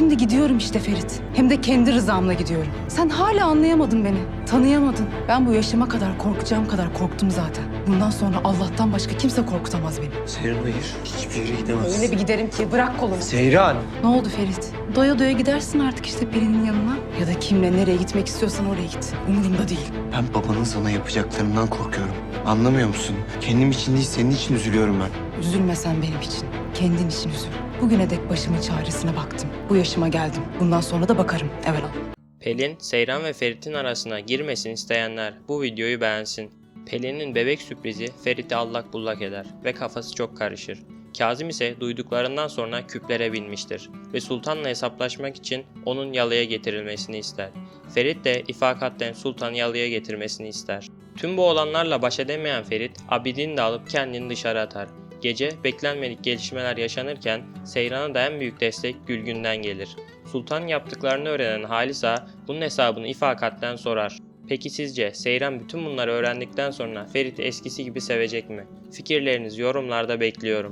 Şimdi gidiyorum işte Ferit. Hem de kendi rızamla gidiyorum. Sen hala anlayamadın beni. Tanıyamadın. Ben bu yaşıma kadar korkacağım kadar korktum zaten. Bundan sonra Allah'tan başka kimse korkutamaz beni. Seyran hayır. Hiçbir yere gidemezsin. Öyle bir giderim ki bırak kolumu. Seyran. Ne oldu Ferit? Doya doya gidersin artık işte Peri'nin yanına. Ya da kimle nereye gitmek istiyorsan oraya git. Umurumda değil. Ben babanın sana yapacaklarından korkuyorum. Anlamıyor musun? Kendim için değil senin için üzülüyorum ben. Üzülme sen benim için. Kendin için üzül. Bugüne dek başımın çaresine baktım. Bu yaşıma geldim. Bundan sonra da bakarım. Evelallah. Pelin, Seyran ve Ferit'in arasına girmesin isteyenler bu videoyu beğensin. Pelin'in bebek sürprizi Ferit'i allak bullak eder ve kafası çok karışır. Kazım ise duyduklarından sonra küplere binmiştir ve Sultan'la hesaplaşmak için onun yalıya getirilmesini ister. Ferit de ifakatten Sultan'ı yalıya getirmesini ister. Tüm bu olanlarla baş edemeyen Ferit, Abidin'i de alıp kendini dışarı atar. Gece beklenmedik gelişmeler yaşanırken Seyran'a da en büyük destek Gülgün'den gelir. Sultan yaptıklarını öğrenen Halisa bunun hesabını ifakatten sorar. Peki sizce Seyran bütün bunları öğrendikten sonra Ferit'i eskisi gibi sevecek mi? Fikirlerinizi yorumlarda bekliyorum.